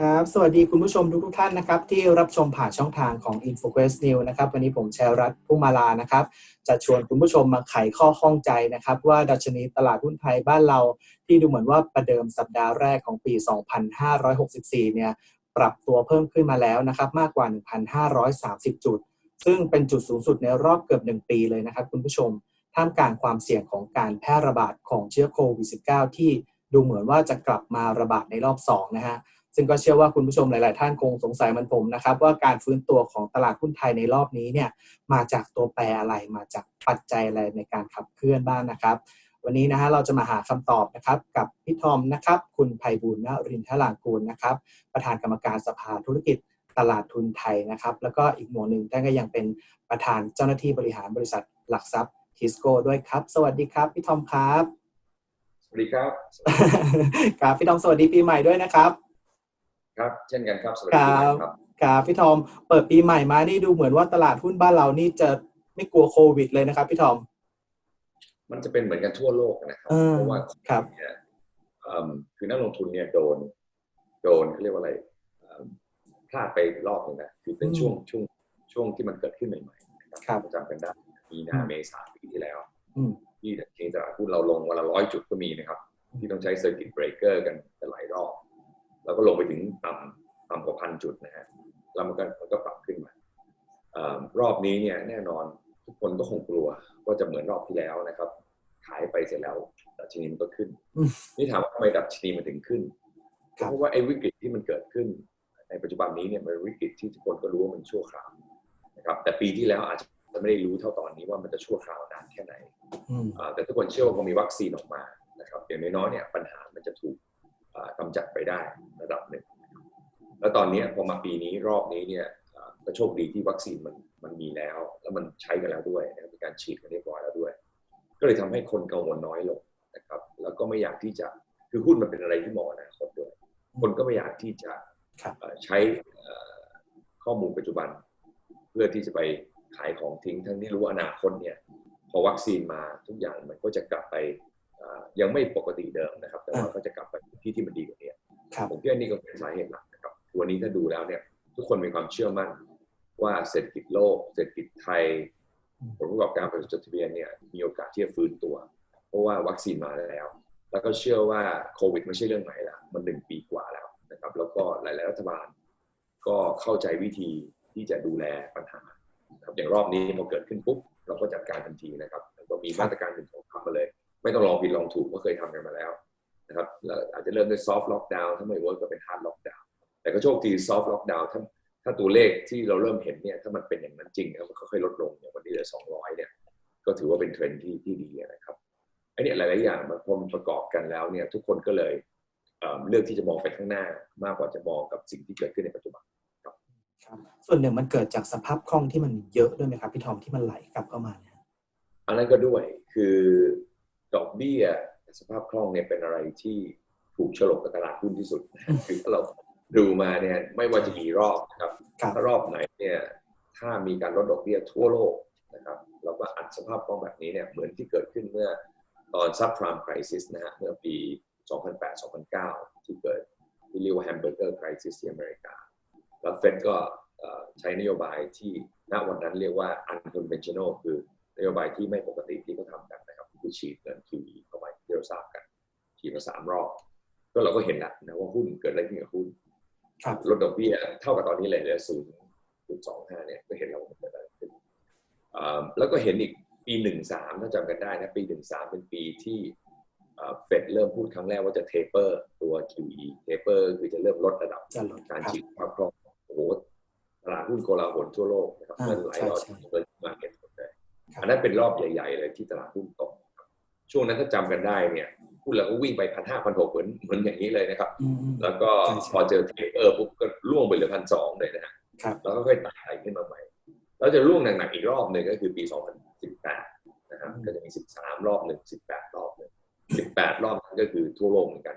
ครับ สวัสดีคุณผู้ชมทุกทุกท่านนะครับ ที่รับชมผ่านช่องทางของ InfoQuest News นะครับ วันนี้ผมแชร์รัตน์ผู้มาลานะครับ จะชวนคุณผู้ชมมาไขข้อข้องใจนะครับ ว่าดัชนีตลาดหุ้นไทยบ้านเรา ที่ดูเหมือนว่าประเดิมสัปดาห์แรกของปี 2564 เนี่ย ปรับตัวเพิ่มขึ้นมาแล้วนะครับ มากกว่า 1,530 จุด ซึ่งเป็นจุดสูงสุดในรอบเกือบ 1 ปีเลยนะครับ คุณผู้ชมท่ามกลางความเสี่ยงของการแพร่ระบาดของเชื้อโควิด -19 ที่ดูเหมือนว่าจะกลับมาระบาดในรอบ 2 นะฮะ ซึ่งก็เชื่อว่าคุณผู้ชมหลาย ๆ ท่านคงสงสัยเหมันผมนะครับ ว่าการฟื้นตัวของตลาดหุ้นไทยในรอบนี้เนี่ยมาจากตัวแปรอะไรมาจากปัจจัยอะไรในการขับเคลื่อนบ้างนะครับ วันนี้นะฮะเราจะมาหาคำตอบนะครับกับพี่ทอมนะครับ คุณไพบูลย์นรินทรางกูลนะครับ ประธานกรรมการสภาธุรกิจตลาดทุนไทยนะครับ แล้วก็อีกหมวดหนึ่งท่านก็ยังเป็นประธานเจ้าหน้าที่บริหารบริษัทหลักทรัพย์ทิสโก้ด้วยครับ สวัสดีครับ พี่ทอมครับ สวัสดีครับ ครับพี่ทอมสวัสดีปีใหม่ด้วยนะครับ ครับ เช่นกันครับสวัสคดีรับครับครับพี่ทอม เปิดปีใหม่มานี่ดูเหมือนว่าตลาดหุ้นบ้านเรานี่จะไม่กลัวโควิดเลยนะครับพี่ทอม มันจะเป็นเหมือนกันทั่วโลกนะครับอ่าเพราะว่าครับเนี่ยเอิ่มคือนักลงทุนเนี่ยโดน โดนเขาเรียกว่าอะไรเอิ่มพลาดไปรอบหนึงนะคือเป็นช่วงช่วงช่วงที่มันเกิดขึ้นใหม่ๆนะคครัรับจำกันได้มีนาอืมเมษาปีที่แล้วอืมที่จริงๆตลาดหุ้นเราลงวันละร้อยจุดก็มีนะครับอืมที่ต้องใช้เซอร์กิตเบรกเกอร์กันกันหลายรอบ แล้วก็ลงไปถึงต่ำต่ำกว่าพันจุดนะฮะแล้วมันก็มันก็ปรับขึ้นมาเอ่อรอบนี้เนี่ยแน่นอนทุกคนก็คงกลัวว่าจะเหมือนรอบที่แล้วนะครับ ขายไปเสร็จแล้วดัชนีมันก็ขึ้นอืมนี่ถามว่าทำไมดัชนีมันถึงขึ้นครับเพราะว่าไอ้วิกฤตที่มันเกิดขึ้น ในปัจจุบันนี้เนี่ยมันเป็นวิกฤตที่ทุกคนก็รู้ว่ามันชั่วคราวนะครับ แต่ปีที่แล้วอาจจะไม่ได้รู้เท่าตอนนี้ว่ามันจะชั่วคราวนานแค่ไหนอืมอ่าแต่ทุกคนเชื่อว่าพอมีวัคซีนออกมานะครับอย่างน้อยๆเนี่ยปัญหามันจะถูกอ่า กำจัดไปได้ระดับหนึ่ง แล้วตอนนี้พอมาปีนี้รอบนี้เนี่ยอ่าก็โชคดีที่วัคซีนมันมันมีแล้ว แล้วมันใช้กันแล้วด้วยนะครับมีการฉีดกันเรียบร้อยแล้วด้วย ก็เลยทำให้คนกังวลน้อยลงนะครับ แล้วก็ไม่อยากที่จะคือหุ้นมันเป็นอะไรที่มองอนาคตด้วย คนก็ไม่อยากที่จะครับเอ่อใช้เอ่อข้อมูลปัจจุบัน เพื่อที่จะไปขายของทิ้งทั้งที่รู้ว่าอนาคตเนี่ยพอวัคซีนมาทุกอย่างมันก็จะกลับไปเอ่อ ยังไม่ปกติเดิมนะครับ แต่ว่าก็จะกลับไปที่ที่มันดีกว่านี้ครับผมคิดว่านี่ก็เป็นสาเหตุหลักนะครับวันนี้ถ้าดูแล้วเนี่ย ทุกคนมีความเชื่อมั่นว่าเศรษฐกิจโลก เศรษฐกิจไทยอืมผลประกอบการบริษัทจดทะเบียนเนี่ยมีโอกาสที่จะฟื้นตัว เพราะว่าวัคซีนมาแล้ว แล้วก็เชื่อว่าโควิดไม่ใช่เรื่องใหม่ละมันหนึ่งปีกว่าแล้วนะครับ แล้วก็หลาย ๆ รัฐบาล ก็เข้าใจวิธีที่จะดูแลปัญหานะครับอย่างรอบนี้พอเกิดขึ้นปุ๊บเราก็จัดการทันทีนะครับแล้วก็มีมาตรการหนึ่งของทำมาเลย ไม่ต้องลองผิดลองถูกก็เคยทำกันมาแล้วนะครับแล้วอาจจะเริ่มด้วยซอฟต์ล็อกดาวน์ถ้าไม่เวิร์กก็เป็นฮาร์ดล็อกดาวน์แต่ก็โชคดีซอฟต์ล็อกดาวน์ถ้าถ้าตัวเลขที่เราเริ่มเห็นเนี่ยถ้ามันเป็นอย่างนั้นจริงนะครับมันค่อยๆลดลงอย่างวันนี้เหลือ 200 เนี่ย ก็ถือว่าเป็นเทรนด์ที่ที่ดีนะครับไอ้เนี่ยหลายๆอย่างมันพอมันประกอบกันแล้วเนี่ยทุกคนก็เลยเอ่อเลือกที่จะมองไปข้างหน้ามากกว่าจะมองกับสิ่งที่เกิดขึ้นในปัจจุบันครับส่วนหนึ่งมันเกิดจากสภาพคล่องที่มันเยอะด้วยไหมครับพี่ทอมที่มันไหลกลับเข้ามาเนี่ยอันนั้นก็ด้วยคือ ดอกเบี้ยสภาพคล่องเนี่ยเป็นอะไรที่ถูกฉลกกับตลาดหุ้นที่สุดคือถ้าเราดูมาเนี่ยไม่ว่าจะกี่รอบนะครับครับถ้ารอบไหนเนี่ยถ้ามีการลดดอกเบี้ยทั่วโลกนะครับเราก็อัดสภาพคล่องแบบนี้เนี่ยเหมือนที่เกิดขึ้นเมื่อตอนซับพรามคริสนะฮะเมื่อปี 2008-2009 ที่เกิดที่เรียกว่าแฮมเบอร์เกอร์คริสที่อเมริกา แล้วเฟดก็เอ่อใช้นโยบายที่ณวันนั้นเรียกว่า unconventional คือนโยบายที่ไม่ปกติที่เขาทำกันนะครับ คือฉีดเงิน QE เข้าไปที่เราทราบกันฉีดมาสามรอบก็เราก็เห็นแล้วนะว่าหุ้นเกิดอะไรขึ้นกับหุ้นลดดอกเบี้ยเท่ากับตอนนี้เลยเหลือศูนย์จุดสองห้าเนี่ยก็เห็นแล้วว่าเกิดอะไรขึ้นอ่าแล้วก็เห็นอีกปีหนึ่งสามถ้าจำกันได้นะปีหนึ่งสามเป็นปีที่เฟดเริ่มพูดครั้งแรกว่าจะเทเปอร์ตัว QE เทเปอร์คือจะเริ่มลดระดับการครับฉีดภาพคล่องโอ้โหตลาดหุ้นโกลาหลทั่วโลกนะครับเงินไหลออกใช่เงินมาเก็ตหมดเลยอันนั้นเป็นรอบใหญ่ ๆ เลยที่ตลาดหุ้นตก ช่วงนั้นถ้าจำกันได้เนี่ยหุ้นเราก็วิ่งไปพันห้าพันหกเหมือนเหมือนอย่างนี้เลยนะครับอืมอืมแล้วก็ใช่ใช่พอเจอเทปเออร์ปุ๊บก็ล่วงไปเหลือพันสองเลยนะฮะครับแล้วก็ค่อยไต่ขึ้นมาใหม่แล้วจะล่วงหนักๆอีกรอบหนึ่งก็คือปี 2018 นะครับอืมก็จะมี 13 รอบหนึ่ง18 รอบหนึ่ง18 รอบนั้นก็คือทั่วโลกเหมือนกัน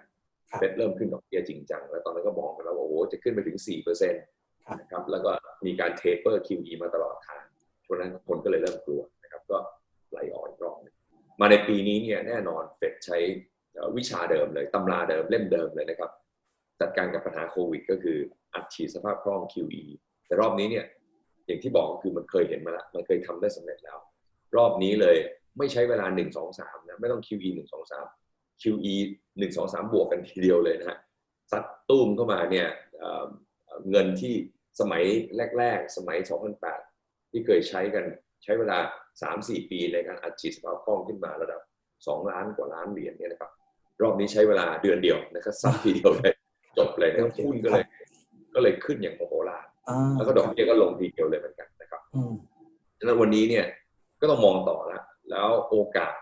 ครับเฟดเริ่มขึ้นดอกเบี้ยจริงจังแล้วตอนนั้นก็มองกันแล้วว่าโอ้โหจะขึ้นไปถึง4%นะครับแล้วก็มีการเทเปอร์ QE มาตลอดทางช่วงนั้นคนก็เลยเริ่มกลัว มาในปีนี้เนี่ยแน่นอนเฟดใช้วิชาเดิมเลยตำราเดิมเล่มเดิมเลยนะครับ จัดการกับปัญหาโควิด ก็คืออัดฉีดสภาพคล่อง QE แต่รอบนี้เนี่ยอย่างที่บอกก็คือมันเคยเห็นมาแล้วมันเคยทำได้สำเร็จแล้ว รอบนี้เลยไม่ใช้เวลา 1 2 3นะไม่ต้อง QE 1 2 3 QE 1 2 3 บวกกันทีเดียวเลยนะฮะซัดตุ้มเข้ามาเนี่ยเเงินที่สมัยแรก ๆ สมัย 2008 ที่เคยใช้กันใช้เวลา 3-4 ปีในการอัดฉีดสภาพคล่องขึ้นมาระดับ 2 ล้านกว่าล้านเหรียญเนี่ยนะครับ รอบนี้ใช้เวลาเดือนเดียวนะครับซัดทีเดียวเลยจบเลยนะครับหุ้นก็เลย ก็เลยขึ้นอย่างโมโหลานอ่าแล้วก็ดอกเบี้ยก็ลงทีเดียวเลยเหมือนกันนะครับอืมฉะนั้นวันนี้เนี่ยก็ต้องมองต่อแล้วแล้วโอกาส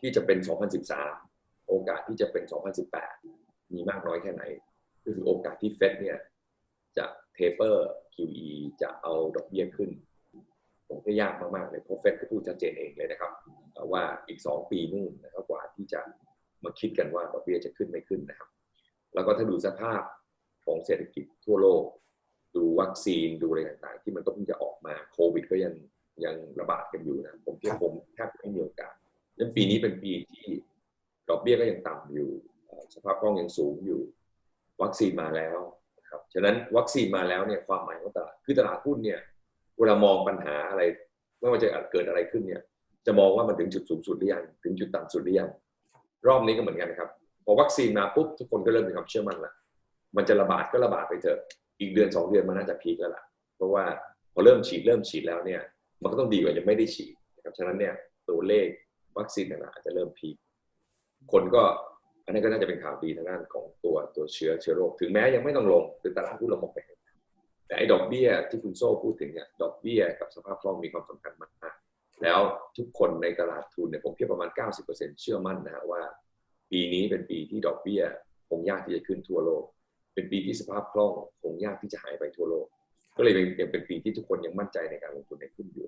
ที่จะเป็น 2013 โอกาสที่จะเป็น 2018 มีมากน้อยแค่ไหนก็คือโอกาสที่เฟดเนี่ยจะเทเปอร์ QE จะเอาดอกเบี้ยขึ้น ผมก็ยากมากๆเลยเพราะเฟดก็พูดชัดเจนเองเลยนะครับ ว่าอีก 2 ปีนู่นนะครับกว่าที่จะมาคิดกันว่าดอกเบี้ยจะขึ้นไม่ขึ้นนะครับ แล้วก็ถ้าดูสภาพของเศรษฐกิจทั่วโลก ดูวัคซีนดูอะไรต่างๆ ที่มันก็เพิ่งจะออกมาโควิด ก็ยังยังระบาดกันอยู่นะผมคิดว่าผมแทบไม่มีโอกาสดังนั้นปีนี้เป็นปีที่ดอกเบี้ยก็ยังต่ำอยู่ สภาพคล่องยังสูงอยู่ วัคซีนมาแล้วนะครับฉะนั้นวัคซีนมาแล้วเนี่ยความหมายของตลาดคือตลาดหุ้นเนี่ย เวลามองปัญหาอะไรไม่ว่าจะเกิดอะไรขึ้นเนี่ย จะมองว่ามันถึงจุดสูงสุดหรือยังถึงจุดต่ำสุดหรือยังรอบนี้ก็เหมือนกันครับพอวัคซีนมาปุ๊บทุกคนก็เริ่มมีความเชื่อมั่นละมันจะระบาดก็ระบาดไปเถอะอีกเดือนสองเดือนมันน่าจะพีคแล้วล่ะ เพราะว่าพอเริ่มฉีดเริ่มฉีดแล้วเนี่ยมันก็ต้องดีกว่ายังไม่ได้ฉีดนะครับฉะนั้นเนี่ยตัวเลขวัคซีนต่างๆอาจจะเริ่มพีคคนก็อันนี้ก็น่าจะเป็นข่าวดีทางด้านของตัวตัวเชื้อเชื้อโรค ถึงแม้ยังไม่ต้องลงคือตลาดหุ้นเรามองไป แต่ไอ้ดอกเบี้ยที่คุณโซ่พูดถึงเนี่ยดอกเบี้ยกับสภาพคล่องมีความสำคัญมาก แล้วทุกคนในตลาดทุนเนี่ยผมคิดประมาณ 90%เชื่อมั่นนะฮะว่า ปีนี้เป็นปีที่ดอกเบี้ยคงยากที่จะขึ้นทั่วโลก เป็นปีที่สภาพคล่องคงยากที่จะหายไปทั่วโลก ก็เลยเป็นยังเป็นปีที่ทุกคนยังมั่นใจในการลงทุนในหุ้นอยู่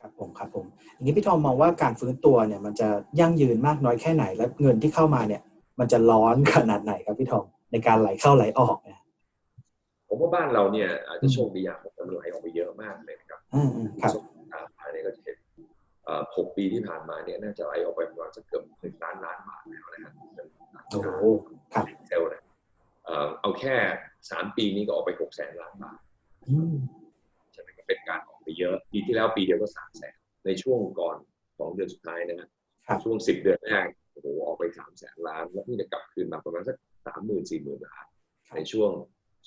ครับผมครับผมอย่างนี้พี่ทอมมองว่าการฟื้นตัวเนี่ยมันจะยั่งยืนมากน้อยแค่ไหนและเงินที่เข้ามาเนี่ย มันจะร้อนขนาดไหนครับพี่ทอมในการไหลเข้าไหลออกเนี่ย ผมว่าบ้านเราเนี่ยอาจจะโชคดีอย่างมันไหลออกไปเยอะมากเลยนะครับอืมอืมครับตามมาเนี่ยก็จะเห็นเอ่อหกปีที่ผ่านมาเนี่ยน่าจะไหลออกไปประมาณสักเกือบหนึ่งล้านล้านบาทแล้วนะครับโอ้โหครับเซลล์นะเอ่อเอาแค่สามปีนี้ก็ออกไปหกแสนล้านบาทอืมใช่ไหมก็เป็นการออกไปเยอะ ปีที่แล้วปีเดียวก็สามแสนในช่วงก่อนสองเดือนสุดท้ายนะครับครับช่วงสิบเดือนแรกโอ้โหออกไปสามแสนล้าน แล้วเพิ่งจะกลับคืนมาประมาณสักสามหมื่นสี่หมื่นล้านในช่วง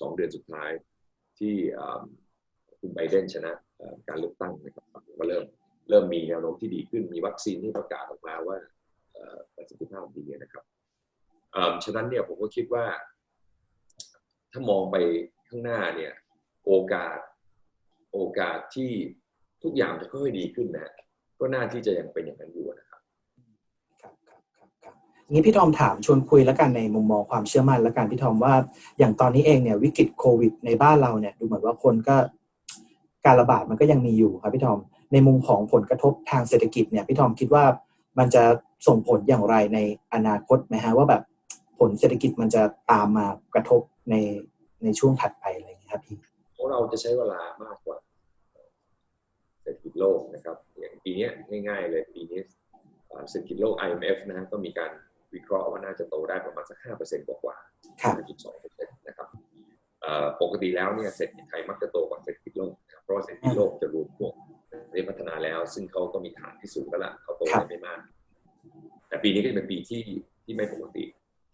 สองเดือนสุดท้ายที่คุณไบเดนชนะการเลือกตั้งนะครับก็เริ่มเริ่มมีแนวโน้มที่ดีขึ้นมีวัคซีนที่ประกาศออกมาว่าประสิทธิภาพดีนะครับฉะนั้นเนี่ยผมก็คิดว่า ถ้ามองไปข้างหน้าเนี่ยโอกาสโอกาสที่ทุกอย่างจะค่อยๆดีขึ้นนะก็น่าที่จะยังเป็นอย่างนั้นอยู่นะครับ ครับครับครับ ครับงี้พี่ทอมถามชวนคุยแล้วกันในมุมมองความเชื่อมั่นแล้วกันพี่ทอมว่า อย่างตอนนี้เองเนี่ยวิกฤตโควิด ในบ้านเราเนี่ยดูเหมือนว่าคนก็การระบาดมันก็ยังมีอยู่ครับพี่ทอม ในมุมของผลกระทบทางเศรษฐกิจเนี่ยพี่ทอมคิดว่ามันจะส่งผลอย่างไรในอนาคตไหมฮะว่าแบบผลเศรษฐกิจมันจะตามมากระทบในในช่วงถัดไปอะไรอย่างเงี้ครับพี่ของเราจะใช้เวลามากกว่าเศรษฐกิจโลกนะครับ อย่างปีนี้ง่ายๆเลยปีนี้เอ่อเศรษฐกิจโลก IMF นะฮะก็มีการ วิเคราะห์ว่าน่าจะโตได้ประมาณสัก5%กว่าๆครับ5.2%นะครับเอ่อปกติแล้วเนี่ยเศรษฐกิจไทยมักจะโตกว่าเศรษฐกิจโลกนะครับเพราะว่าเศรษฐกิจโลกจะรวมพวกประเทศพัฒนาแล้ว ซึ่งเขาก็มีฐานที่สูงแล้วล่ะเขาโตได้ไม่มาก แต่ปีนี้ก็จะเป็นปีที่ที่ไม่ปกติ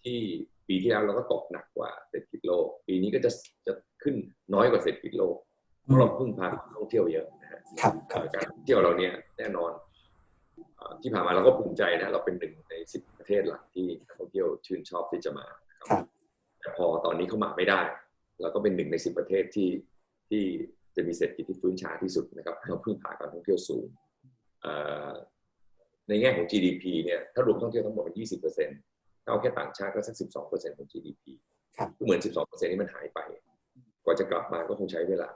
ที่ปีที่แล้วเราก็ตกหนักกว่าเศรษฐกิจโลก ปีนี้ก็จะจะขึ้นน้อยกว่าเศรษฐกิจโลกเพราะเราพึ่งพาการท่องเที่ยวเยอะนะฮะครับคเอ่รับอการท่องเที่ยวเราเนี่ยแน่นอนเอ่อ ที่ผ่านมาเราก็ภูมิใจนะ เราเป็นหนึ่งในสิบประเทศหลักที่นักท่องเที่ยวชื่นชอบที่จะมานะครับครับแต่พอตอนนี้เข้ามาไม่ได้ เราก็เป็นหนึ่งในสิบประเทศที่ที่จะมีเศรษฐกิจที่ฟื้นช้าที่สุดนะครับเราพึ่งพาการท่องเที่ยวสูงเอ่อในแง่ของ GDP เนี่ยถ้ารวมท่องเที่ยวทั้งหมดเป็น20เปอร์เซ็นต์ถ้าเอาแค่ต่างชาติก็สัก12เปอร์เซ็นต์ของ GDP ครับก็เหมือน12เปอร์เซ็นต์นี้มันหายไป กว่าจะกลับมาก็คงใช้เวลา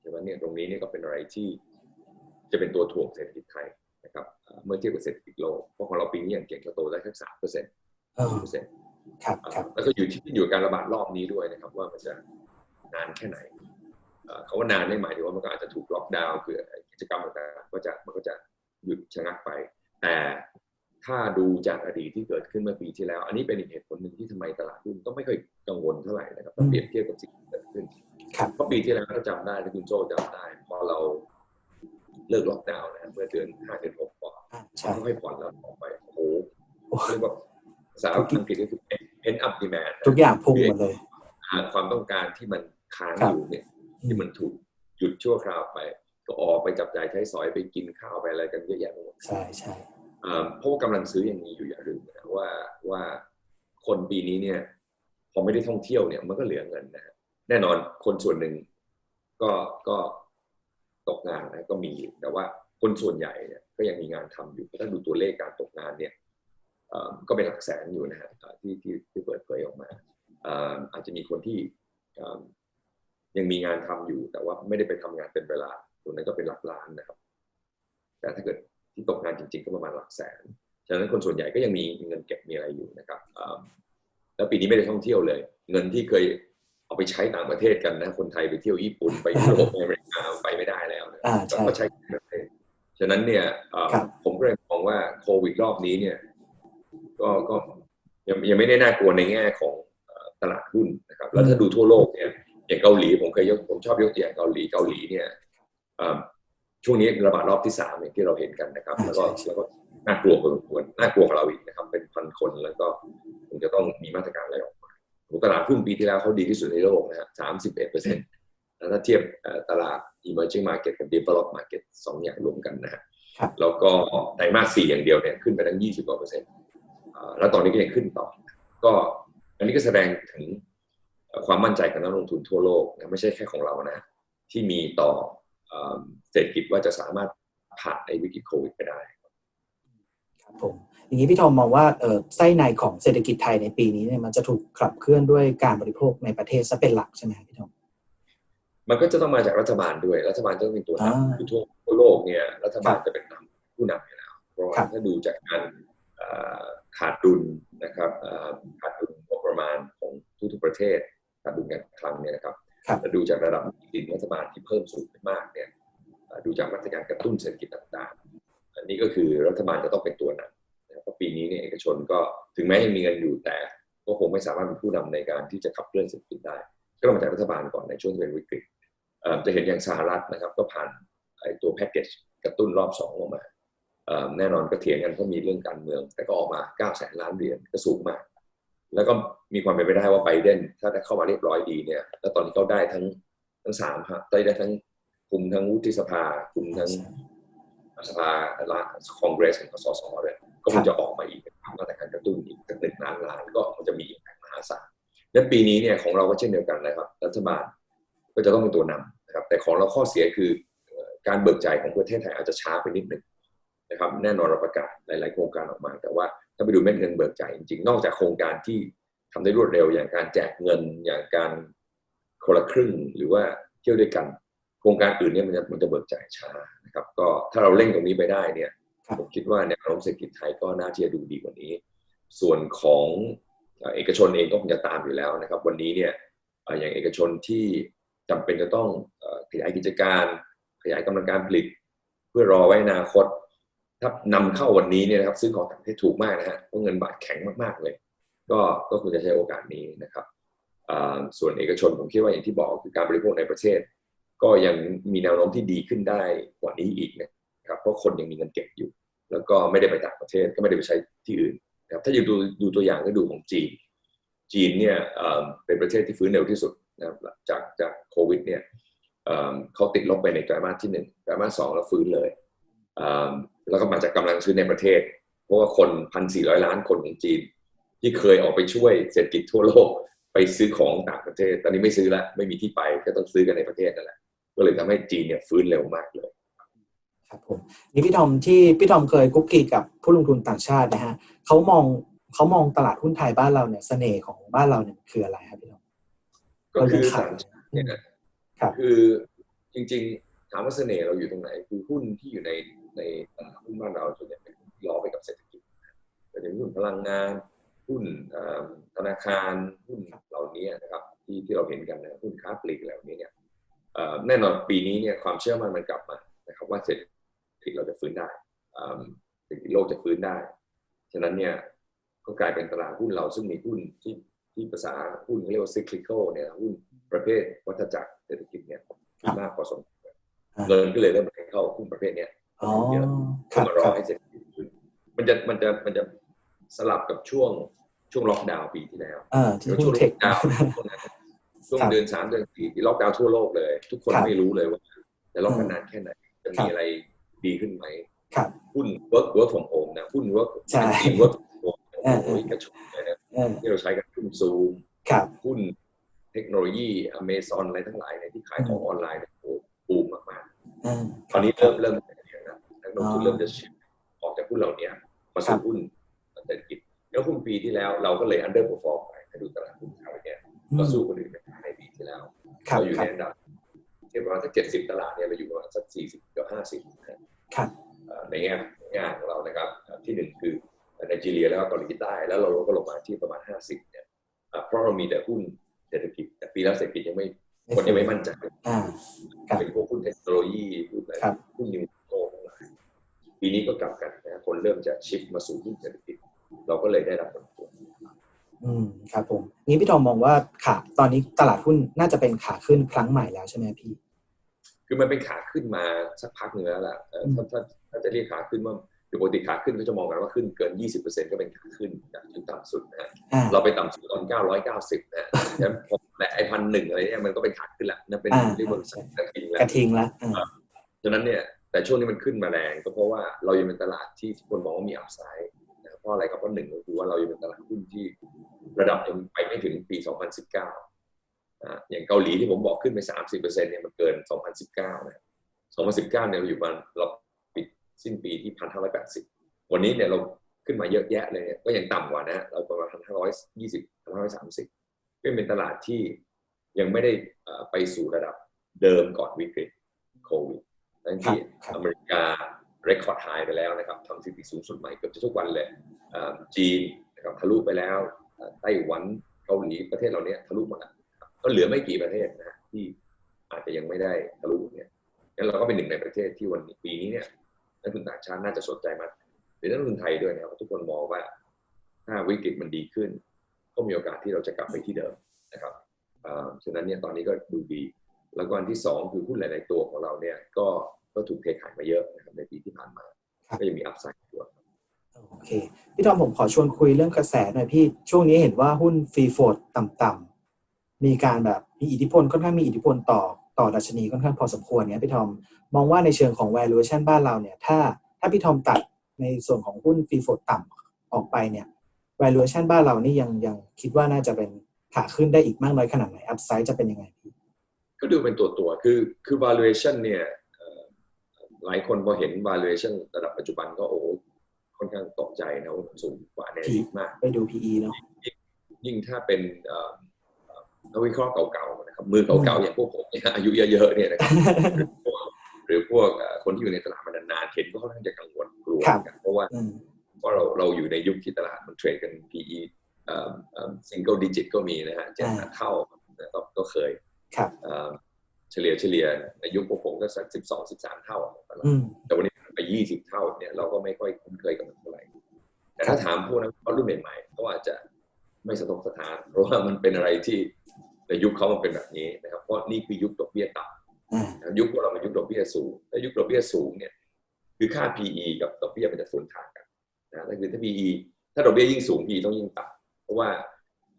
ใช่ไหมเนี่ยตรงนี้เนี่ยก็เป็นอะไรที่จะเป็นตัวถ่วงเศรษฐกิจไทย นะครับเอ่อเมื่อเทียบกับเศรษฐกิจโลกเพราะของเราปีนี้อย่างเก่งเราโตได้แค่สามเปอร์เซ็นต์เออเปอร์เซ็นต์ครับครับแล้วก็อยู่ที่อยู่กับการระบาดรอบนี้ด้วยนะครับ ว่ามันจะนานแค่ไหนเอ่อเขาว่านานไม่หมายถึงว่ามันก็อาจจะถูกล็อกดาวน์คือกิจกรรมต่างๆก็จะมันก็จะหยุดชะงักไป แต่ถ้าดูจากอดีตที่เกิดขึ้นเมื่อปีที่แล้ว อันนี้เป็นอีกเหตุผลหนึ่งที่ทำไมตลาดหุ้นก็ไม่ค่อยกังวลเท่าไหร่นะครับถ้าเปรียบเทียบกับสิ่งที่เกิดขึ้นครับเพราะปีที่แล้วถ้าจำได้ถ้าคุณโจ้จำได้พอเรา เลิกล็อกดาวน์นะเมื่อเดือนห้าเดือนหกก่อนอ่าใช่ค่อยๆผ่อนแล้วออกไปโอ้โหโอ้เรียกว่าภาษาอังกฤษก็คือ end up demand ทุกอย่างพุ่งหมดเลยอ่าความต้องการที่มันค้างครับอยู่เนี่ย ที่มันถูกหยุดชั่วคราวไป ก็ออกไปจับจ่ายใช้สอยไปกินข้าวไปอะไรกันเยอะแยะไปหมดใช่ใช่อ่าเพราะว่ากำลังซื้อยังมีอยู่อย่าลืมนะว่าว่าคนปีนี้เนี่ยพอไม่ได้ท่องเที่ยวเนี่ยมันก็เหลือเงินนะฮะแน่นอนคนส่วนหนึ่งก็ก็ ตกงานนะก็มีอยู่แต่ว่าคนส่วนใหญ่เนี่ยก็ยังมีงานทำอยู่ถ้าดูตัวเลขการตกงานเนี่ยก็เป็นหลักแสนอยู่นะฮะที่ที่ที่เปิดเผยออกมาอาจจะมีคนที่ยังมีงานทำอยู่ แต่ว่าไม่ได้ไปทำงานเป็นเวลาตรงนั้นก็เป็นหลักล้านนะครับ แต่ถ้าเกิดที่ตกงานจริง ๆ ก็ประมาณหลักแสนฉะนั้นคนส่วนใหญ่ก็ยังมีเงินเก็บมีอะไรอยู่นะครับแล้วปีนี้ไม่ได้ท่องเที่ยวเลย เงินที่เคย เอาไปใช้ต่างประเทศกันนะ คนไทยไปเที่ยวญี่ปุ่นไปยุโรปไปอเมริกาไปไม่ได้แล้วนะอ่าใช่ก็ใช้ในประเทศฉะนั้นเนี่ยอ่าครับผมก็เลยมองว่าโควิดรอบนี้เนี่ย ก็ก็ยังยังไม่ได้น่ากลัวในแง่ของเอ่อตลาดหุ้นนะครับ แล้วถ้าดูทั่วโลกเนี่ยอย่างเกาหลีผมเคยยกผมชอบยกตัวอย่างเกาหลีเกาหลีเนี่ยอ่าช่วงนี้ระบาดรอบที่สามอย่างที่เราเห็นกันนะครับอ่าแล้วก็ใช่ใช่แล้วก็น่ากลัวพอสมควรน่ากลัวกว่าเราอีกนะครับ เป็นพันคนแล้วก็คงจะต้องมีมาตรการอะไรออกมา ตลาดหุ้นปีที่แล้วเขาดีที่สุดในโลกนะฮะสามสิบเอ็ดเปอร์เซ็นต์แล้วถ้าเทียบเอ่อตลาด emerging market กับ developed market สองอย่างรวมกันนะฮะครับแล้วก็ไตรมาสสี่อย่างเดียวเนี่ยขึ้นไปทั้งยี่สิบกว่าเปอร์เซ็นต์อ่าแล้วตอนนี้ก็ยังขึ้นต่อ ก็อันนี้ก็แสดงถึงเอ่อความมั่นใจของนักลงทุนทั่วโลกนะไม่ใช่แค่ของเรานะ ที่มีต่อเอ่อเศรษฐกิจว่าจะสามารถผ่านในวิกฤตโควิดไปได้ ครับผม อย่างนี้พี่ทอมมองว่าเออไส้ในของเศรษฐกิจไทยในปีนี้เนี่ยมันจะถูกขับเคลื่อนด้วยการบริโภคในประเทศซะเป็นหลักใช่ไหมครับพี่ทอมมันก็จะต้องมาจากรัฐบาลด้วย รัฐบาลจะต้องเป็นตัวนอ่าำคือทั่วทั่วโลกเนี่ยรัฐบาลครับจะเป็นนำผู้นำอยู่แล้วเพราะว่าครับถ้าดูจากการเอ่อขาดดุลนะครับเอ่อขาดดุลงบประมาณของทุกๆประเทศขาดดุลการคลังเนี่ยนะครับครับแล้วดูจากระดับหนี้สินรัฐบาลที่เพิ่มสูงขึ้นมากเนี่ยเอ่อดูจากมาตรการกระตุ้นเศรษฐกิจต่างๆ อันนี้ก็คือรัฐบาลจะต้องเป็นตัวนำนะครับ เพราะปีนี้เนี่ยเอกชนก็ถึงแม้ยังมีเงินอยู่แต่ก็คงไม่สามารถเป็นผู้นำในการที่จะขับเคลื่อนเศรษฐกิจได้ ก็ต้องมาจากรัฐบาลก่อนในช่วงที่เป็นวิกฤตจะเห็นอย่างสหรัฐนะครับก็ผ่านตัวแพ็กเกจกระตุ้นรอบสองออกมาแน่นอนก็เถียงกันเพราะมีเรื่องการเมือง แต่ก็ออกมา 9 แสนล้านเหรียญก็สูงมาก แล้วก็มีความเป็นไปได้ว่าไบเดนถ้าได้เข้ามาเรียบร้อยดีเนี่ยแล้วตอนนี้เขาได้ทั้งทั้งสามฮะได้ได้ทั้งคุมทั้งวุฒิสภาคุมทั้งสภาละคองเกรสของสสเลย ก็คงจะออกมาอีกมาตรการกระตุ้นอีกสักหนึ่งล้านล้านก็มันจะมีอีกมหาศาลและปีนี้เนี่ยของเราก็เช่นเดียวกันนะครับ รัฐบาลก็จะต้องเป็นตัวนำนะครับ แต่ของเราข้อเสียคือการเบิกจ่ายของประเทศไทยอาจจะช้าไปนิดหนึ่งนะครับ แน่นอนเราประกาศหลาย ๆ โครงการออกมา แต่ว่าถ้าไปดูเม็ดเงินเบิกจ่ายจริงๆ นอกจากโครงการที่ทำได้รวดเร็วอย่างการแจกเงินอย่างการคนละครึ่งหรือว่าเที่ยวด้วยกัน โครงการอื่นเนี่ยมันจะมันจะเบิกจ่ายช้านะครับ ก็ถ้าเราเร่งตรงนี้ไปได้เนี่ย ผมคิดว่าแนวโน้มเศรษฐกิจไทยก็น่าที่จะดูดีกว่านี้ ส่วนของเอกชนเองก็คงจะตามอยู่แล้วนะครับ วันนี้เนี่ยอย่างเอกชนที่จำเป็นจะต้องขยายกิจการ ขยายกำลังการผลิต เพื่อรอไว้อนาคต ถ้านำเข้าวันนี้เนี่ยนะครับซื้อของต่างประเทศถูกมากนะฮะเพราะเงินบาทแข็งมากๆเลย ก็ก็ควรจะใช้โอกาสนี้นะครับส่วนเอกชนผมคิดว่าอย่างที่บอกคือการบริโภคในประเทศ ก็ยังมีแนวโน้มที่ดีขึ้นได้กว่านี้อีกนะ ครับเพราะคนยังมีเงินเก็บอยู่ แล้วก็ไม่ได้ไปต่างประเทศก็ไม่ได้ไปใช้ที่อื่นครับถ้าอยู่ดูดูตัวอย่างก็ดูของจีน จีนเนี่ยเป็นประเทศที่ฟื้นเร็วที่สุดนะครับจากจากโควิดเนี่ยเขาติดลบไปในไตรมาสที่หนึ่งไตรมาสสองแล้วฟื้นเลยแล้วก็มาจากกำลังซื้อในประเทศ เพราะว่าคนพันสี่ร้อยล้านคนของจีน ที่เคยออกไปช่วยเศรษฐกิจทั่วโลกไปซื้อของต่างประเทศ ตอนนี้ไม่ซื้อแล้วไม่มีที่ไปก็ต้องซื้อกันในประเทศนั่นแหละก็เลยทำให้จีนเนี่ยฟื้นเร็วมากเลย ครับผมนี่พี่ทอมที่พี่ทอมเคยคุกคีกับผู้ลงทุนต่างชาตินะฮะเขามองเขามองตลาดหุ้นไทยบ้านเราเนี่ยเสน่ห์ของบ้านเราเนี่ยคืออะไรครับพี่ทอมก็คือเราจะขายต่างชาติเนี่ยนะครับคือจริง ๆ ถามว่าเสน่ห์เราอยู่ตรงไหน คือหุ้นที่อยู่ในในตลาดหุ้นบ้านเราส่วนใหญ่เป็นหุ้นที่ล้อไปกับเศรษฐกิจก็จะมีหุ้นพลังงานหุ้นเอ่อธนาคารหุ้นเหล่านี้นะครับที่ที่เราเห็นกันนะหุ้นค้าปลีกเหล่านี้เนี่ยเอ่อแน่นอนปีนี้เนี่ยความเชื่อมั่นมันกลับมานะครับว่าเศรษฐ กิจเราจะฟื้นได้เอ่อเศรษฐกิจโลกจะฟื้นได้ ฉะนั้นเนี่ยก็กลายเป็นตลาดหุ้นเราซึ่งมีหุ้นที่ที่ภาษาหุ้นเขาเรียกว่า cyclical เนี่ยหุ้นประเภทวัฏจักรเศรษฐกิจเนี่ยมีมากพอสมควรอ่าเงินก็เลยเริ่มไหลเข้าหุ้นประเภทเนี้ยอ๋อเยอะครัเพื่อบมารคอรับให้เศรษฐกิจขึ้นมันจะมันจะมันจะสลับกับช่วงช่วงล็อกดาวน์ปีที่แล้วเอ่าที่แล้วหุ้ช่วนงเทล็อคกดาวน์ช่วงนั้นช่วงครับเดือนสามเดือนสี่ที่ล็อกดาวน์ทั่วโลกเลย ทุกคนครับไม่รู้เลยว่าจะล็อกกันอืมนานแค่ไหนจะครัมีบอะไร ดีขึ้นไหมครับหุ้น work work from home นะหุ้น work ใช่จริง work from home เออโอ้ยกระชุมเลยนะเออที่เราใช้กันหุ้นซูมครับหุ้นเทคโนโลยีอเมซอนอะไรทั้งหลายเนี่ยที่ขายของออนไลน์เนี่ยโอ้โหบูมมากๆเออตอนนี้เริ่มเริ่มเป็นอย่างนั้นนักลงทุนอ๋อเริ่มจะชิฟออกจากหุ้นเหล่านี้มาครัสู่บหุ้นเศรษฐกิจแล้วหุ้นปีที่แล้วเราก็เลย under perform ไปถ้าดูตลาดหุ้นไทยเนี่ยอืก็มสู้คนอื่นไม่ได้ในปีที่แล้วครับเราอยู่ครัในบอันดับเทียบประมาณสักเจ็ดสิบตลาดเนี่ยเราอยู่ประมาณสักสี่สิบกับห้าสิบครับ ในแง่งานของเรานะครับเอ่อที่หนึ่งคือไนจีเรียแล้วก็เกาหลีใต้แล้วเราก็ลงมาที่ประมาณห้าสิบเนี่ยเอ่อเพราะเรามีแต่หุ้นเศรษฐกิจแต่ปีแล้วเศรษฐกิจยังไม่คนยังไม่มั่นใจอ่าครับเป็นพวกหุ้นเทคโนโลยีหุ้นอะไรครับหุ้นนิวโตทั้งหลายปีนี้ก็กลับกันนะคนเริ่มจะชิฟมาสู่หุ้นเศรษฐกิจ เราก็เลยได้รับผลพวงอืมครับผมงี้พี่ทอมมองว่าขาตอนนี้ตลาดหุ้นน่าจะเป็นขาขึ้นครั้งใหม่แล้วใช่ไหมพี่ คือมันเป็นขาขึ้นมาสักพักหนึงแล้วล่ะเอ่อถ้าถ้าถ้าจะเรียกขาขึ้นว่าคือปกติขาขึ้นก็จะมองกันว่าขึ้นเกิน 20%ก็เป็นขาขึ้นจากจุดต่ำสุดนะฮะอ่าเราไปต่ำสุดตอน 990นะฮะแล้วพอแต่ไอพันหนึ่งอะไรเนี่ยมันก็เป็นขาขึ้นละนั่นเป็นอ่าเรียกว่าใช่กระทิงแล้วกระทิงละอ่าฉะนั้นเนี่ยแต่ช่วงนี้มันขึ้นมาแรงก็เพราะว่าเรายังเป็นตลาดที่ทุกคนมองว่ามีอัพไซด์นะเพราะอะไรครับเพราะหนึ่งก็คือว่าเรายังเป็นตลาดหุ้นที่ระดับยังไปไม่ถึงปี 2019นะ อย่างเกาหลีที่ผมบอกขึ้นไป 30%เนี่ยมันเกิน 2019 นะ 2019 เนี่ยเราอยู่ประมาณเราปิดสิ้นปีที่ 1,580 วันนี้เนี่ยเราขึ้นมาเยอะแยะเลยเนี่ยก็ยังต่ำกว่านะ เราประมาณ 1,520 1,530ก็เป็นตลาดที่ยังไม่ได้เอ่อไปสู่ระดับเดิมก่อนวิกฤตโควิดทั้งที่ครับอเมริกาเรคคอร์ดไฮไปแล้วนะครับทำสถิติสูงสุดใหม่เกือบจะทุกวันเลยเอ่อจีนนะครับทะลุไปแล้วเอ่อไต้หวันเกาหลีประเทศเราเนี้ยทะลุหมดแล้วครับ ก็เหลือไม่กี่ประเทศนะฮะที่อาจจะยังไม่ได้ทะลุเนี่ยงั้นเราก็เป็นหนึ่งในประเทศที่วันนี้ปีนี้เนี่ยนักทุนต่างชาติน่าจะสนใจมากหรือนักลงทุนไทยด้วยนะครับเพราะทุกคนมองว่าถ้าวิกฤตมันดีขึ้น ก็มีโอกาสที่เราจะกลับไปที่เดิมนะครับเอ่อฉะนั้นเนี่ยตอนนี้ก็ดูดี แล้วก็อันที่สองคือหุ้นหลาย ๆ ตัวของเราเนี่ยก็ก็ถูกเทขายมาเยอะนะครับในปีที่ผ่านมาครับก็ยังมีอัพไซด์อยู่ครับโอเค พี่ทอมผมขอชวนคุยเรื่องกระแสหน่อยพี่ ช่วงนี้เห็นว่าหุ้นฟรีโฟดต่ำๆ มีการแบบมีอิทธิพลค่อนข้างมีอิทธิพลต่อต่อดัชนีค่อนข้างพอสมควรเนี่ยพี่ทอมมองว่าในเชิงของ valuation บ้านเราเนี่ยถ้าถ้าพี่ทอมตัดในส่วนของหุ้นฟรีโฟดต่ำออกไปเนี่ย valuation บ้านเรานี่ยังยังคิดว่าน่าจะเป็นขาขึ้นได้อีกมากน้อยขนาดไหน upside จะเป็นยังไงพี่ก็ดูเป็นตัวตัวๆคือคือ valuation เนี่ยเอ่อหลายคนพอเห็น valuation ระดับปัจจุบันก็โอ้โหค่อนข้างตกใจนะว่ามันสูงกว่าในอดีตมาก ไปดู PE เนาะยิ่งถ้าเป็นเอ่อเอ่อ นักวิเคราะห์เก่าๆนะครับมือเก่าๆอย่างพวกผมเนี่ยอายุเยอะๆเนี่ยนะครับหรือพวกหรือพวกเอ่อคนที่อยู่ในตลาดมานานๆเห็นก็ค่อนข้างจะกังวลกลัวครับกันเพราะว่าอืมเพราะเราเราอยู่ในยุคที่ตลาดมันเทรดกัน PE เอ่อเอ่อ single digit ก็มีนะฮะเจ็ดแปดเท่านะก็ก็เคยครับเอ่อเฉลี่ยเฉลี่ยในยุคพวกผมก็สักสิบสองสิบสามเท่าของตลาดอืมแต่วันนี้ไปยี่สิบเท่าเนี่ยเราก็ไม่ค่อยคุ้นเคยกับมันเท่าไหร่แต่ถ้าถามพวกนักวิเคราะห์รุ่นใหม่ๆเขาอาจจะ ไม่สะทกสถานเพราะว่ามันเป็นอะไรที่ในยุคเขามันเป็นแบบนี้นะครับ เพราะนี่คือยุคดอกเบี้ยต่ำอ่ายุคของเรามันยุคดอกเบี้ยสูงและยุคดอกเบี้ยสูงเนี่ยคือค่า PE กับดอกเบี้ยมันจะสวนทางกันนะนั่นคือถ้า PE ถ้าดอกเบี้ยยิ่งสูง PE ต้องยิ่งต่ำเพราะว่า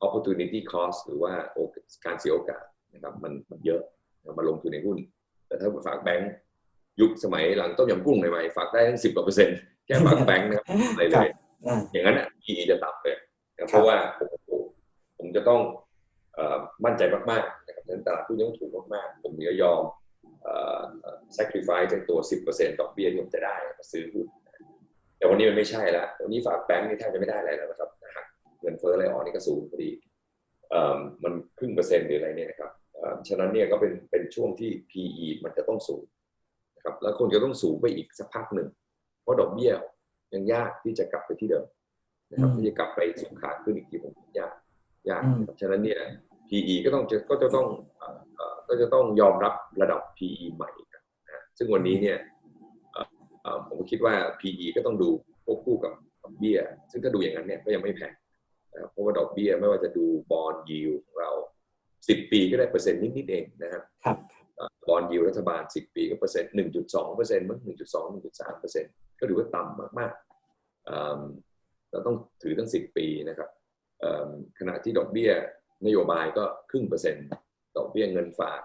opportunity cost หรือว่าโอกาสการเสียโอกาสนะครับมันมันเยอะมาลงทุนในหุ้น แต่ถ้าฝากแบงก์ยุคสมัยหลังต้มยำกุ้งใหม่ๆฝากได้ทั้งสิบกว่าเปอร์เซ็นต์แค่ฝากแบงก์นะครับอะไรเลยอ่าอย่างนั้นอะ PE จะต่ำเลยครั นะบเพราะว่าโอ้โหผมจะต้องเอ่อมั่นใจมากๆนะครับฉะนั้นตลาดหุ้นต้องถูกมากๆ ผมจะยอมเอ่อเอ่อ sacrifice จากตัว 10%ดอกเบี้ยที่ผมจะได้มาซื้อหุ้นแต่วันนี้มันไม่ใช่ละวันนี้ฝากแบงก์นี่แทบจะไม่ได้อะไรแล้วนะครับนะฮะเงินเฟ้ออะไรออกนี่ก็สูงพอดีเอ่อมันครึ่งเปอร์เซ็นต์หรืออะไรเนี่ยนะครับเอ่อฉะนั้นเนี่ยก็เป็นเป็นช่วงที่ PE มันจะต้องสูงนะครับแล้วคงจะต้องสูงไปอีกสักพักหนึ่ง เพราะดอกเบี้ยยังยากที่จะกลับไปที่เดิม นะครับอืมที่จะกลับไปสู่ขาขึ้นอีกทีผมคิดยากยากอืมนะครับฉะนั้นเนี่ย PE ก็ต้องจะก็จะต้องเอ่อเอ่อก็จะต้องยอมรับระดับ PE ใหม่กันนะซึ่งวันนี้เนี่ยเอ่อเอ่อผมคิดว่า PE ก็ต้องดูควบคู่กับดอกเบี้ย ซึ่งถ้าดูอย่างนั้นเนี่ยก็ยังไม่แพงนะครับเพราะว่าดอกเบี้ยไม่ว่าจะดูบอลยิวของเรา 10 ปีก็ได้เปอร์เซ็นต์นิดๆเองนะครับครับบอลยิวรัฐบาล 10 ปีก็เปอร์เซ็นต์1.2เปอร์เซ็นต์มั้ง1.2 1.3เปอร์เซ็นต์ก็ถือว่าต่ำมากๆอืม เราต้องถือตั้ง 10 ปีนะครับอืมขณะที่ดอกเบี้ยนโยบายก็ครึ่งเปอร์เซ็นต์ดอกเบี้ยเงินฝาก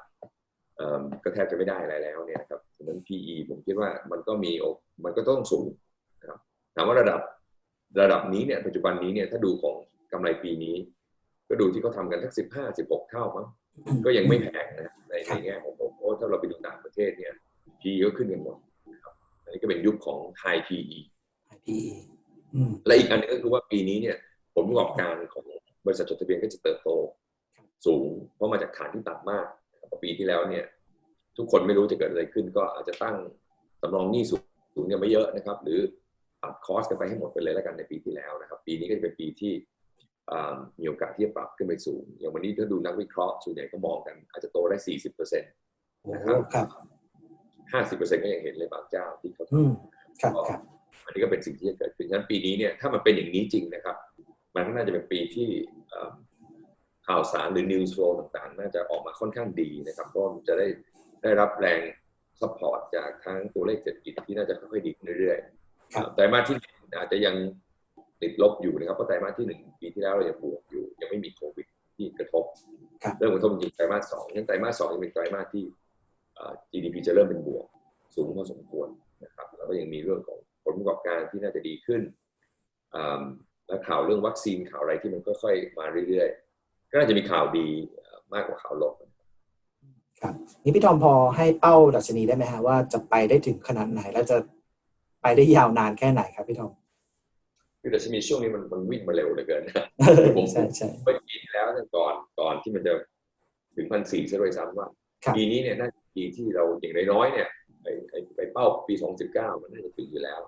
อืมก็แทบจะไม่ได้อะไรแล้วเนี่ยนะครับฉะนั้น PE ผมคิดว่ามันก็มีโอกมันก็ต้องสูงนะครับถามว่าระดับระดับนี้เนี่ยปัจจุบันนี้เนี่ยถ้าดูของกำไรปีนี้ ก็ดูที่เขาทำกันสักสิบห้าสิบหกเท่ามั้งก็ยังไม่แพงนะในครัในบแง่ของผมเพราะว่าถ้าเราไปดูต่างประเทศเนี่ย PE ก็ขึ้นกันหมดนะครับอันนี้ก็เป็นยุคของ High PE PE อืม และอีกอันหนึงก็คือว่าปีนี้เนี่ยผลประกอบการของบริษัทจดทะเบียนก็จะเติบโต สูง เพราะมาจากฐานที่ต่ำมากนะครับปีที่แล้วเนี่ย ทุกคนไม่รู้จะเกิดอะไรขึ้น ก็อาจจะตั้งสำรองหนี้สูงสูงเนี่ยไม่เยอะนะครับ หรือตัดคอสกันไปให้หมดไปเลยแล้วกันในปีที่แล้วนะครับ ปีนี้ก็จะเป็นปีที่อ่ามีโอกาสที่จะปรับขึ้นไปสูง อย่างวันนี้ถ้าดูนักวิเคราะห์ส่วนใหญ่ก็มองกัน อาจจะโตได้ 40%โอ้นะครับครับ50%ก็ยังเห็นเลยบางเจ้าที่เขาอืมทำครับครับ อันนี้ก็เป็นสิ่งที่จะเกิดขึ้นฉะนั้นปีนี้เนี่ยถ้ามันเป็นอย่างนี้จริงนะครับ มันก็น่าจะเป็นปีที่เอ่อข่าวสารหรือ news flow ต่างๆ น่าจะออกมาค่อนข้างดีนะครับเพราะมันจะได้ได้รับแรง support จากทั้งตัวเลขเศรษฐกิจที่น่าจะค่อยๆดีขึ้นเรื่อยครับๆไตรมาสที่หนึ่งอาจจะยังติดลบอยู่นะครับเพราะไตรมาสที่หนึ่งปีที่แล้วเรายังบวกอยู่ ยังไม่มีโควิดที่กระทบครับเริ่มกระทบจริงๆไตรมาสสองยังไตรมาสสองยังเป็นไตรมาสที่เอ่อ GDP จะเริ่มเป็นบวก สูงพอสมควรนะครับแล้วก็ยังมีเรื่องของผ ลประกอบการที่น่าจะดีขึ้นอ่าและข่าวเรื่องวัคซีนข่าวอะไรที่มันค่อยๆมาเรื่อยๆ ก็น่าจะมีข่าวดีเอ่อมากกว่าข่าวลบครับนี่พี่ทอมพอให้เป้าดัชนีได้ไหมฮะว่าจะไปได้ถึงขนาดไหน แล้วจะไปได้ยาวนานแค่ไหนครับพี่ทอมคือแต่ชนีช่วงนี้มันมันวิ่งมาเร็วเหลือเกินนะผมใช่ใช่เมื่อปีที่แล้วเนี่ยก่อนก่อนที่มันจะถึงพันสี่ซะด้วยซ้ำว่าครับปีนี้เนี่ยน่าจะเป็นปีที่เราอย่างน้อยๆเนี่ย ไปไปไปเป้าปี 2019 มันน่าจะถึงอยู่แล้ว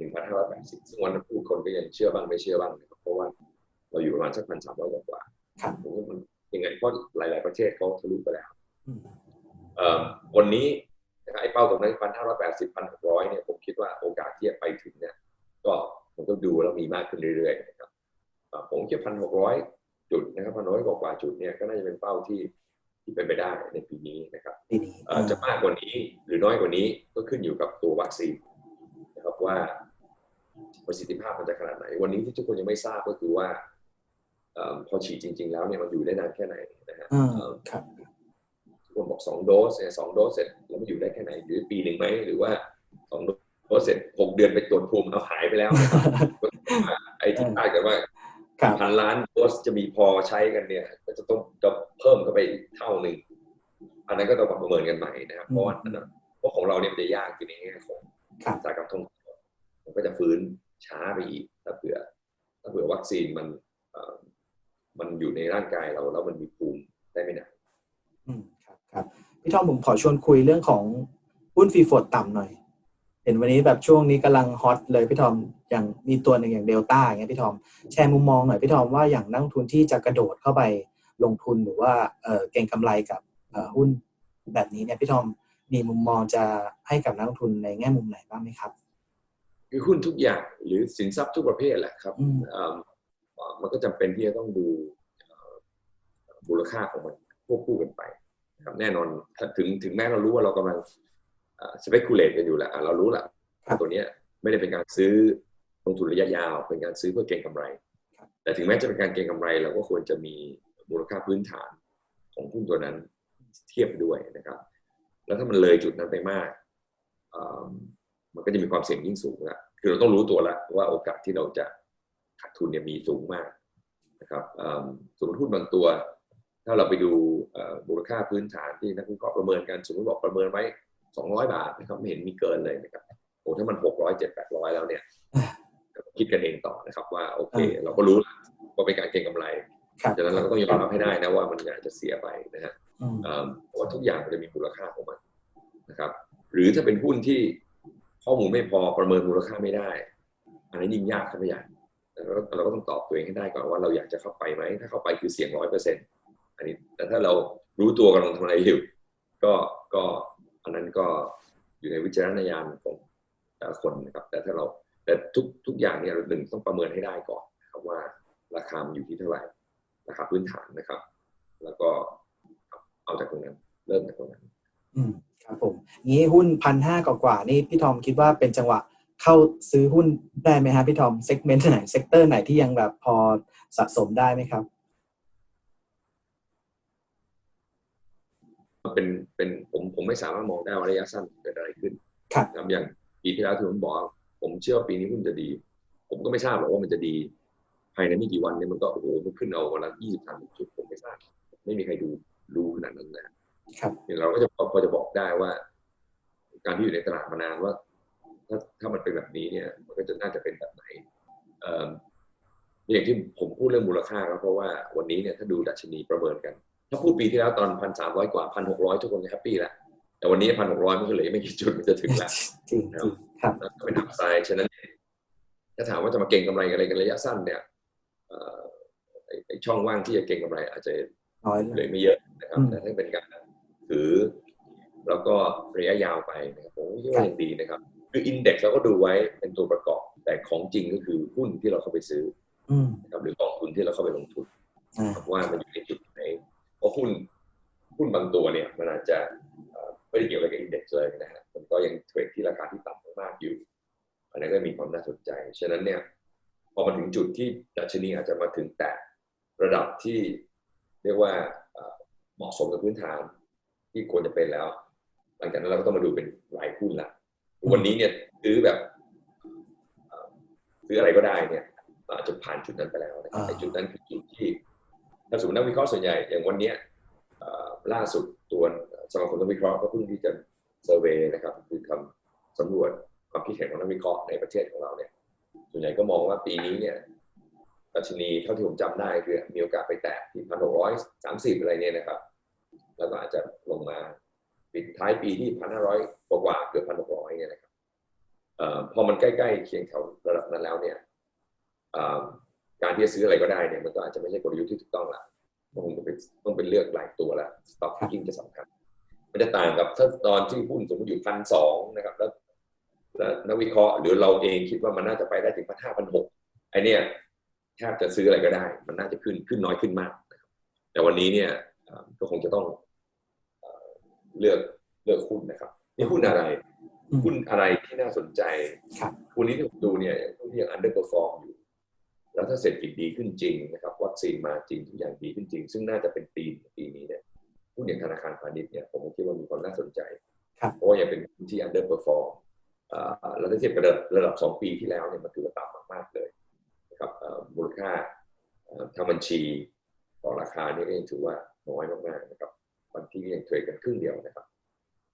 1,580 ซึ่งวันนั้นผู้คนก็ยังเชื่อบ้างไม่เชื่อบ้างนะครับเพราะว่าเราอยู่ประมาณสักพันสามร้อยกว่าครับผมว่ามันยังไงเพราะหลาย ๆ ประเทศเขาทะลุไปแล้วอืมเอ่อวันนี้นะครับไอ้เป้าตรงนั้นพันห้าร้อยแปดสิบพันหกร้อยเนี่ยผมคิดว่าโอกาสที่จะไปถึงเนี่ย ก็ผมก็ดูแล้วมีมากขึ้นเรื่อย ๆ นะครับอ่าผมคิดพันหกร้อยจุดนะครับพันร้อยกว่าๆจุดเนี่ยก็น่าจะเป็นเป้าที่ ที่เป็นไปได้ในปีนี้นะครับปีนี้เอ่อจะมากกว่านี้หรือน้อยกว่านี้ก็ขึ้นอยู่กับตัววัคซีนนะครับว่าประสิทธิภาพมันจะขนาดไหน วันนี้ที่ทุกคนยังไม่ทราบก็คือว่าเอ่อพอฉีดจริง ๆ แล้วเนี่ยมันอยู่ได้นานแค่ไหนนะฮะอ่าเอ่อครับทุกคนบอกสองโดสเนี่ยสองโดสเสร็จแล้วมันอยู่ได้แค่ไหนหรือปีหนึ่งไหมหรือว่าสองโดสเสร็จหกเดือนไปตรวจภูมิเอาหายไปแล้วนะครับไอ้ที่คาดกันว่าครับ พันล้านโดสจะมีพอใช้กันเนี่ย ก็จะต้องจะเพิ่มเข้าไปอีกเท่าหนึ่งอันนั้นก็ต้องประเมินกันใหม่นะครับเพราะว่าอันนั้นเพราะของเราเนี่ยมันจะยากอยู่ในแง่ของครับอุตสาหกรรมท่องเที่ยวมันก็จะฟื้นช้าไปอีกถ้าเผื่อ ถ้าเผื่อวัคซีนมันเอ่อมันอยู่ในร่างกายเราแล้วมันมีภูมิได้ไม่นานอืมครับครับพี่ทอมผมขอชวนคุยเรื่องของหุ้นฟรีโฟดต่ำหน่อย เห็นวันนี้แบบช่วงนี้กำลังฮอตเลยพี่ทอมอย่างมีตัวหนึ่งอย่างเดลต้าอย่างเงี้ยพี่ทอมแชร์มุมมองหน่อยพี่ทอมว่าอย่างนักลงทุนที่จะกระโดดเข้าไปลงทุนหรือว่าเออเก่งกำไรกับเอ่อหุ้นแบบนี้เนี่ยพี่ทอมมีมุมมองจะให้กับนักลงทุนในแง่มุมไหนบ้างไหมครับ คือหุ้นทุกอย่างหรือสินทรัพย์ทุกประเภทแหละครับอืมเอิ่มมันก็จำเป็นที่จะต้องดูเอ่อมูลค่าของมันควบคู่กันไปนะครับแน่นอนถ้าถึงถึงแม้เรารู้ว่าเรากำลัง สเปกุเลตกันอยู่แหละอะเรารู้แหละครับตัวเนี้ยไม่ได้เป็นการซื้อลงทุนระยะยาว เป็นการซื้อเพื่อเก็งกำไรครับแต่ถึงแม้จะเป็นการเก็งกำไรเราก็ควรจะมีมูลค่าพื้นฐานของหุ้นตัวนั้นเทียบด้วยนะครับ แล้วถ้ามันเลยจุดนั้นไปมากเอิ่มมันก็จะมีความเสี่ยงยิ่งสูงละคือเราต้องรู้ตัวแล้วว่าโอกาสที่เราจะขาดทุนเนี่ยมีสูงมากนะครับเอิ่มสมมติหุ้นบางตัว ถ้าเราไปดูเอ่อมูลค่าพื้นฐานที่นักวิเคราะห์ประเมินกันสมมติบอกประเมินไว้ 200 บาทนะครับไม่เห็นมีเกินเลยนะครับโอ้ถ้ามัน 600 700 800 แล้วเนี่ยคิดกันเองต่อนะครับว่าโอเค เราก็รู้แล้วว่าเป็นการเก็งกำไรครับฉะนั้นเราก็ต้องยอมรับให้ได้นะว่ามันอาจจะเสียไปนะฮะอืมเอิ่มเพราะว่าทุกอย่างมันจะมีมูลค่าของมันนะครับ หรือถ้าเป็นหุ้นที่ข้อมูลไม่พอประเมินมูลค่าไม่ได้ อันนั้นยิ่งยากเข้าไปใหญ่แต่เราเราก็ต้องตอบตัวเองให้ได้ก่อนว่าเราอยากจะเข้าไปไหม ถ้าเข้าไปคือเสี่ยงร้อยเปอร์เซ็นต์อันนี้ แต่ถ้าเรารู้ตัวกำลังทำอะไรอยู่ ก็ก็ อันนั้นก็อยู่ในวิจารณญาณของแต่ละคนนะครับ แต่ถ้าเราแต่ทุกทุกอย่างเนี่ยเราหนึ่งต้องประเมินให้ได้ก่อนนะครับว่าราคามอยู่ที่เท่าไหร่ราคาพื้นฐานนะครับ แล้วก็เอาจากตรงนั้น เริ่มจากตรงนั้น อืมครับผมงี้หุ้นพันห้ากว่าๆนี่พี่ทอมคิดว่าเป็นจังหวะเข้าซื้อหุ้นได้ไหมฮะพี่ทอมเซกเมนต์ไหนเซกเตอร์ไหนที่ยังแบบพอสะสมได้ไหมครับ มัน เป็นเป็นผมผมไม่สามารถมองได้ว่าระยะสั้นเกิดอะไรขึ้นครับนะครับอย่างปีที่แล้วที่ผมบอกว่าผมเชื่อว่าปีนี้หุ้นจะดี ผมก็ไม่ทราบหรอกว่ามันจะดี ภายในไม่กี่วันเนี่ยมันก็โอ้โหมันขึ้นเอาวันละยี่สิบสามสิบจุดผมไม่ทราบ ไม่มีใครดูรู้ขนาดนั้นนะครับเนี่ยเราก็จะพอพอจะบอกได้ว่า การที่อยู่ในตลาดมานานว่า ถ้าถ้ามันเป็นแบบนี้เนี่ย มันก็จะน่าจะเป็นแบบไหนเอ่ออย่างที่ผมพูดเรื่องมูลค่าก็เพราะว่าวันนี้เนี่ยถ้าดูดัชนีประเมินกัน ถ้าพูดปีที่แล้วตอนพันสามร้อยกว่าพันหกร้อยทุกคนจะแฮปปี้แล้วแต่วันนี้พันหกร้อยมันก็เหลือไม่กี่จุดมันจะถึงแล้วจริงจริงครับแล้วก็เป็นอัพไซด์ฉะนั้นเนี่ยถ้าถามว่าจะมาเก่งกำไรอะไรกันระยะสั้นเนี่ยเอ่อไอ้ไอ้ช่องว่างที่จะเก่งกำไร อาจจะน้อยเหเลลือยไม่เยอะนะครับอืมแต่ถ้าเป็นการถือแล้วก็ระยะยาวไปนะครับผมคิดว่ายังดีนะครับ คืออินเด็กซ์เราก็ดูไว้เป็นตัวประกอบ แต่ของจริงก็คือหุ้นที่เราเข้าไปซื้ออืมนะครับหรือกองทุนที่เราเข้าไปลงทุนอ่าครับว่ามันอยู่ในจุดไหนเพ ราะหุ้นหุ้นบางตัวเนี่ยมันอาจจะไม่ได้เกี่ยวอะไรกับอินเด็กซ์เลยนะฮะมันก็ยังเทรดที่ราคาที่ต่ำมากๆอยู่ อันนั้นก็มีความน่าสนใจ ฉะนั้นเนี่ยพอมาถึงจุดที่ดัชนีอาจจะมาถึงแตะระดับที่เรียกว่าเหมาะสมกับพื้นฐานที่ควรจะเป็นแล้ว หลังจากนั้นเราก็ต้องมาดูเป็นรายหุ้นละวันนี้เนี่ยซื้อแบบซื้ออะไรก็ได้เนี่ยอาจจะผ่านจุดนั้นไปแล้วนะครับอ่าไอ้จุดนั้นคือจุดที่ ถ้าสมมตินักวิเคราะห์ส่วนใหญ่อย่างวันนี้ล่าสุดตัวสมาคมนักวิเคราะห์ก็เพิ่งที่จะเซอร์เวยนะครับคือทำสำรวจความคิดเห็นของนักวิเคราะห์ในประเทศของเราเนี่ยส่วนใหญ่ก็มองว่าปีนี้เนี่ยดัชนีเท่าที่ผมจำได้คือมีโอกาสไปแตะที่พันหกร้อยสามสิบอะไรเนี่ยนะครับ แล้วก็อาจจะลงมาปิดท้ายปีที่พันห้าร้อยกว่าเกือบพันหกร้อยเนี่ยนะครับอพอมันใกล้ๆเคียงแถวระดับนั้นแล้วเนี่ย การที่จะซื้ออะไรก็ได้เนี่ยมันก็อาจจะไม่ใช่กลยุทธ์ที่ถูกต้องละมันคงจะเป็นต้องเป็นเลือกหลายตัวละสต็อกพิกิ้งจะสำคัญ มันจะต่างกับถ้าตอนที่หุ้นสมมติอยู่พันสองนะครับแล้วแล้วนักวิเคราะห์หรือเราเองคิดว่ามันน่าจะไปได้ถึงพันห้าพันหกไอเนี่ยแทบจะซื้ออะไรก็ได้ มันน่าจะขึ้นขึ้นน้อยขึ้นมากนะครับแต่วันนี้เนี่ยเอ่อก็คงจะต้องเอ่อเลือกเลือกหุ้นนะครับนี่หุ้นอะไรอืมหุ้นอะไรที่น่าสนใจครับหุ้นนี้ที่ผมดูเนี่ยหุ้นที่ยัง underperform อยู่ แล้วถ้าเศรษฐกิจดีขึ้นจริงนะครับวัคซีนมาจริงทุกอย่างดีขึ้นจริง ซึ่งน่าจะเป็นปีปีนี้เนี่ยหุ้นอย่างธนาคารพาณิชย์เนี่ยผมก็คิดว่ามีความน่าสนใจครับเพราะว่ายังเป็นหุ้นที่ underperform เอ่อแล้วถ้าเทียบกับระดับระดับสองปีที่แล้วเนี่ยมันถือว่าต่ำมากๆเลยนะครับเอ่อมูลค่าเอ่อทางบัญชีต่อราคานี่ก็ยังถือว่าน้อยมากๆนะครับบางที่ก็ยังเทรดกันครึ่งเดียวนะครับ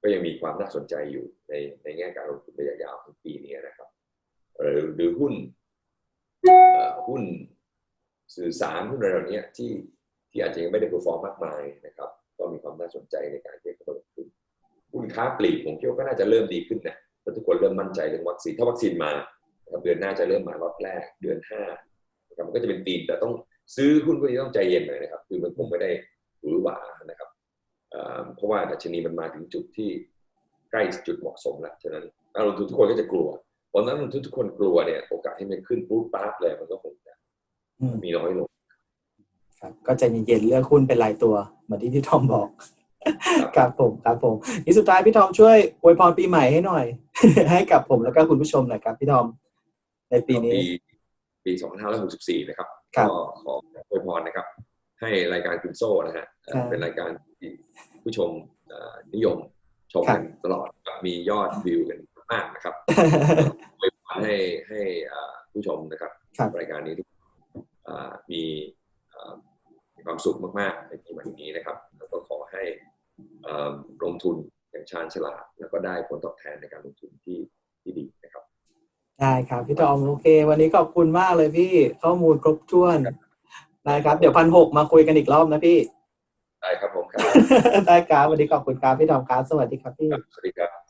ก็ยังมีความน่าสนใจอยู่ในในแง่การลงทุนระยะยาวของปีนี้นะครับเอ่อหรือหุ้นเอ่อ หุ้นสื่อสารหุ้นอะไรเหล่านี้ที่ที่อาจจะยังไม่ได้เปอร์ฟอร์มมากมายนะครับ ก็มีความน่าสนใจในการที่จะเข้าไปลงทุนหุ้นค้าปลีกผมคิดว่าก็น่าจะเริ่มดีขึ้นนะแล้วทุกคนเริ่มมั่นใจเรื่องวัคซีนถ้าวัคซีนมาเดือนหน้าจะเริ่มมาล็อตแรกเดือนห้านะครับมันก็จะเป็นตีนแต่ต้องซื้อหุ้นพวกนี้ต้องใจเย็นหน่อยนะครับ คือมันคงไม่ได้หวือหวานะครับเอ่อเพราะว่าดัชนีมันมาถึงจุดที่ใกล้จุดเหมาะสมแล้วฉะนั้นนักลงทุนทุกคนก็จะกลัว พอนักลงทุนทุกคนกลัวเนี่ยโอกาสที่มันขึ้นปุ๊บปั๊บเลยมันก็คงจะอืมมีน้อยลงครับ ก็ใจเย็นๆเลือกหุ้นเป็นรายตัวเหมือนที่พี่ทอมบอก ครับผมครับผมนี่สุดท้ายพี่ทอมช่วยอวยพรปีใหม่ให้หน่อย ให้กับผมแล้วก็คุณผู้ชมหน่อยครับ พี่ทอม ในปีนี้ ปีปี2564นะครับครับก็ขออวยพรนะครับ ให้รายการคุณโซ่นะฮะเอ่อครับเป็นรายการที่ผู้ชมเอ่อนิยมชมครักับนตลอดมียอดวิวกัน มากนะครับอวยพรให้ให้เอ่อผู้ชมนะครับครับรายการนี้ทุกเอ่อมีเอ่อมีความสุขมากๆในปีใหม่นี้นะครับ แล้วก็ขอให้เอ่อลงทุนอย่างชาญฉลาด แล้วก็ได้ผลตอบแทนในการลงทุนที่ที่ดีนะครับได้ครับพี่ทอมโอเค วันนี้ขอบคุณมากเลยพี่ข้อมูลครบถ้วนนะครับ เดี๋ยวพันหกมาคุยกันอีกรอบนะพี่ได้ครับผมครับได้ครับวันนี้ขอบคุณครับพี่ทอมครับสวัสดีครับพี่ครับสวัสดีครับ